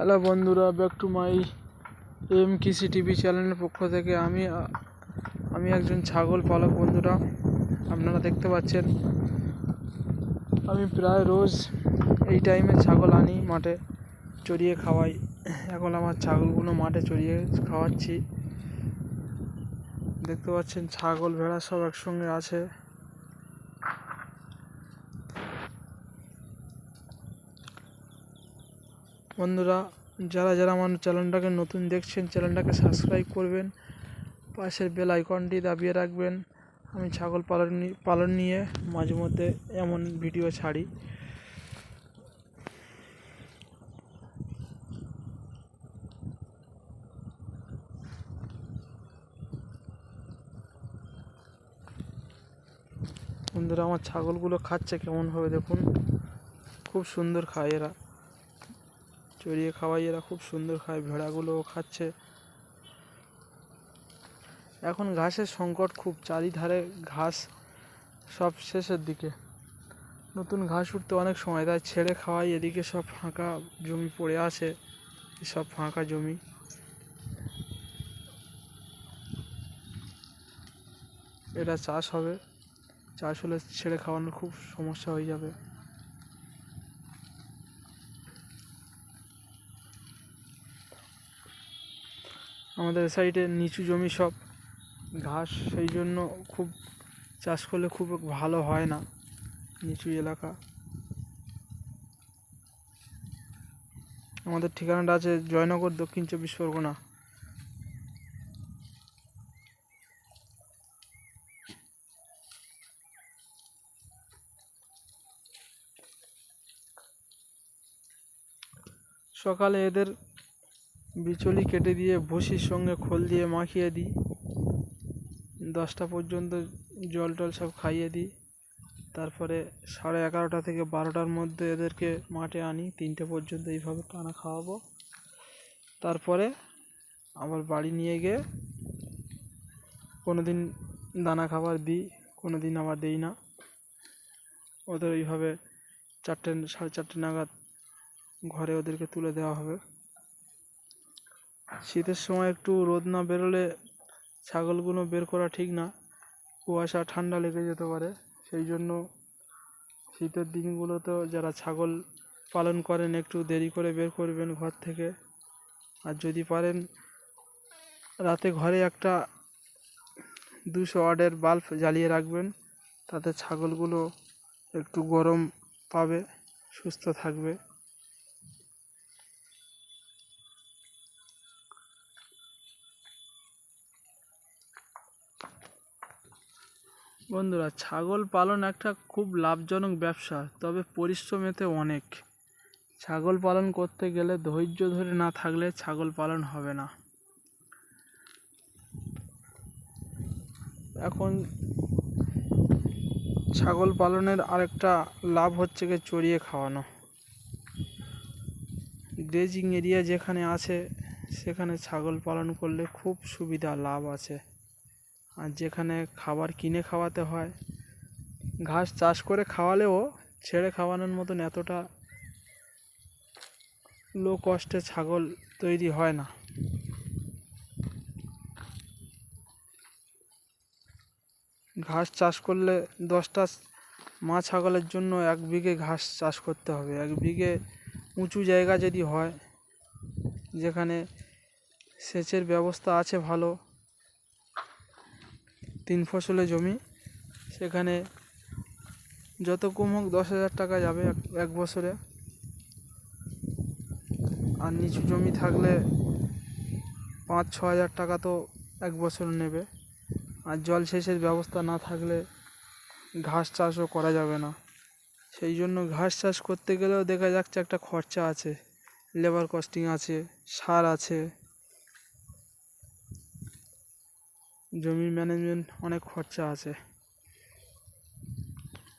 Hello বন্ধুরা back to my M কিসি TV চ্যানেলের পক্ষ থেকে আমি আমি একজন ছাগল পালক বন্ধুরা, আপনারা দেখতে পাচ্ছেন। আমি প্রায় রোজ এই টাইমে ছাগল আনি মাঠে চড়িয়ে খাওয়াই। এখন আমার ছাগলগুলো মাঠে চড়িয়ে খাওয়াচ্ছি। দেখতে পাচ্ছেন ছাগল, ভেড়া সব একসঙ্গে আছে। বন্ধুরা, যারা যারা আমার চ্যানেলটাকে নতুন দেখছেন, চ্যানেলটাকে সাবস্ক্রাইব করবেন, পাশের বেল আইকনটি দাবিয়ে রাখবেন। আমি ছাগল পালন পালন নিয়ে মাঝে মধ্যে এমন ভিডিও ছাড়ি। বন্ধুরা, আমার ছাগলগুলো খাচ্ছে কেমনভাবে দেখুন। খুব সুন্দর খায় এরা। চড়িয়ে খাওয়াই, এরা খুব সুন্দর খায়, ভেড়াগুলোও খাচ্ছে। এখন ঘাসের সংকট খুব, চারিধারে ঘাস সব শেষের দিকে। নতুন ঘাস উঠতে অনেক সময়, তাই ছেড়ে খাওয়াই, এদিকে সব ফাঁকা জমি পড়ে আছে, সব ফাঁকা জমি। এটা চাষ হবে, চাষ হলে ছেড়ে খাওয়ানোর খুব সমস্যা হয়ে যাবে। আমাদের সাইডে নিচু জমি সব ঘাস, সেই জন্য খুব চাষ করলে খুব ভালো হয় না নিচু এলাকা। আমাদের ঠিকানাটা আছে জয়নগর, দক্ষিণ চব্বিশ পরগনা। সকালে এদের বিচলি কেটে দিয়ে ভুসির সঙ্গে খোল দিয়ে মাখিয়ে দিই। দশটা পর্যন্ত জল টল সব খাইয়ে দিই। তারপরে সাড়ে এগারোটা থেকে বারোটার মধ্যে এদেরকে মাঠে আনি। তিনটে পর্যন্ত এইভাবে টানা খাওয়াবো। তারপরে আবার বাড়ি নিয়ে গিয়ে কোনো দিন দানা খাবার দিই কোনো দিন আবার দিই না। ওদের এইভাবে চারটে সাড়ে চারটে নাগাদ ঘরে ওদেরকে তুলে দেওয়া হবে। শীতের সময় একটু রোদ না বেরোলে ছাগলগুলো বের করা ঠিক না। কুয়াশা, ঠান্ডা লেগে যেতে পারে। সেই জন্য শীতের দিনগুলোতেও যারা ছাগল পালন করেন, একটু দেরি করে বের করবেন ঘর থেকে। আর যদি পারেন, রাতে ঘরে একটা দুশো ওয়াটের বাল্ব জ্বালিয়ে রাখবেন। তাতে ছাগলগুলো একটু গরম পাবে, সুস্থ থাকবে। বন্ধুরা, ছাগল পালন একটা খুব লাভজনক ব্যবসা, তবে পরিশ্রম এতে অনেক। ছাগল পালন করতে গেলে ধৈর্য ধরে না থাকলে ছাগল পালন হবে না। এখন ছাগল পালনের আরেকটা লাভ হচ্ছে গিয়ে চড়িয়ে খাওয়ানো। গ্রেজিং এরিয়া যেখানে আছে, সেখানে ছাগল পালন করলে খুব সুবিধা, লাভ আছে। আর যেখানে খাবার কিনে খাওয়াতে হয়, ঘাস চাষ করে খাওয়ালেও ছেড়ে খাওয়ানোর মতন এতটা লো কষ্টে ছাগল তৈরি হয় না। ঘাস চাষ করলে দশটা মা ছাগলের জন্য এক বিঘে ঘাস চাষ করতে হবে। এক বিঘে উঁচু জায়গা যদি হয়, যেখানে সেচের ব্যবস্থা আছে ভালো তিন ফসলে জমি। সেখানে যত কম হোক দশ হাজার টাকা যাবে এক বছরে। আর নিচু জমি থাকলে পাঁচ, ছ হাজার টাকা তো এক বছর নেবে। আর জল সেচের ব্যবস্থা না থাকলে ঘাস চাষও করা যাবে না। সেই জন্য ঘাস চাষ করতে গেলেও দেখা যাচ্ছে একটা খরচা আছে। লেবার কস্টিং আছে, সার আছে। জমি ম্যানেজমেন্ট অনেক খরচা আছে।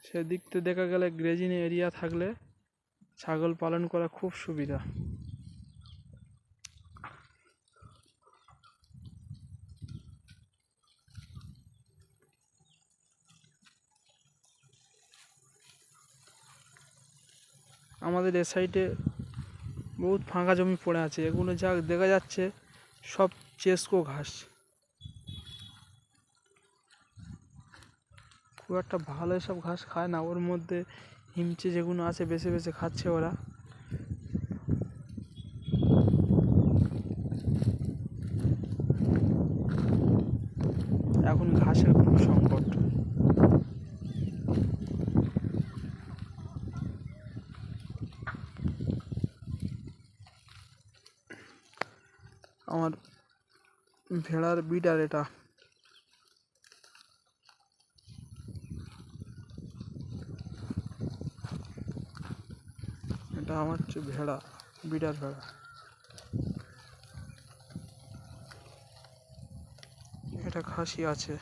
সেদিক থেকে দেখা গেলে গ্রেজিং এরিয়া থাকলে ছাগল পালন করা খুব সুবিধা। আমাদের এ সাইডে বহুত ফাঁকা জমি পড়ে আছে। এগুলো যা দেখা যাচ্ছে সব চেস্কো ঘাস। খুব একটা ভালো এসব ঘাস খায় না। ওর মধ্যে হিমচে যেগুলো আছে, বেছে বেছে খাচ্ছে ওরা। এখন ঘাসের খুব সংকট। আমার ভেড়ার বিডার এটা। এটা আমার হচ্ছে ভেড়া বিডার ভেড়া। এটা খাসি আছে।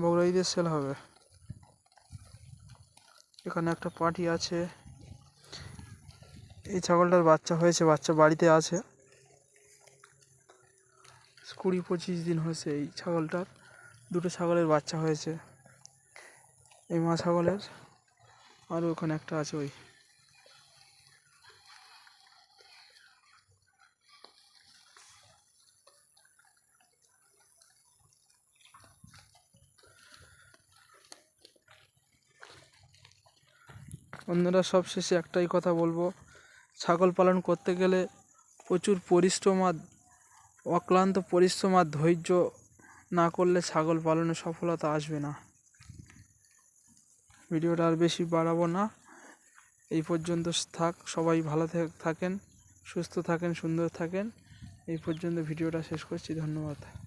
বগুড়া ঈদের সেল হবে। এখানে একটা পার্টি আছে। এই ছাগলটার বাচ্চা হয়েছে, বাচ্চা বাড়িতে আছে। কুড়ি পঁচিশ দিন হয়েছে এই ছাগলটার। দুটো ছাগলের বাচ্চা হয়েছে। এই মা ছাগলের আরও ওখানে একটা আছে ওই। অন্যরা সবশেষে একটাই কথা বলব। ছাগল পালন করতে গেলে প্রচুর পরিশ্রম আর অক্লান্ত পরিশ্রম আর ধৈর্য না করলে ছাগল পালনে সফলতা আসবে না। ভিডিওটা আর বেশি বাড়াবো না। এই পর্যন্ত থাক, সবাই ভালো থাক- থাকেন, সুস্থ থাকেন, সুন্দর থাকেন। এই পর্যন্ত ভিডিওটা শেষ করছি, ধন্যবাদ।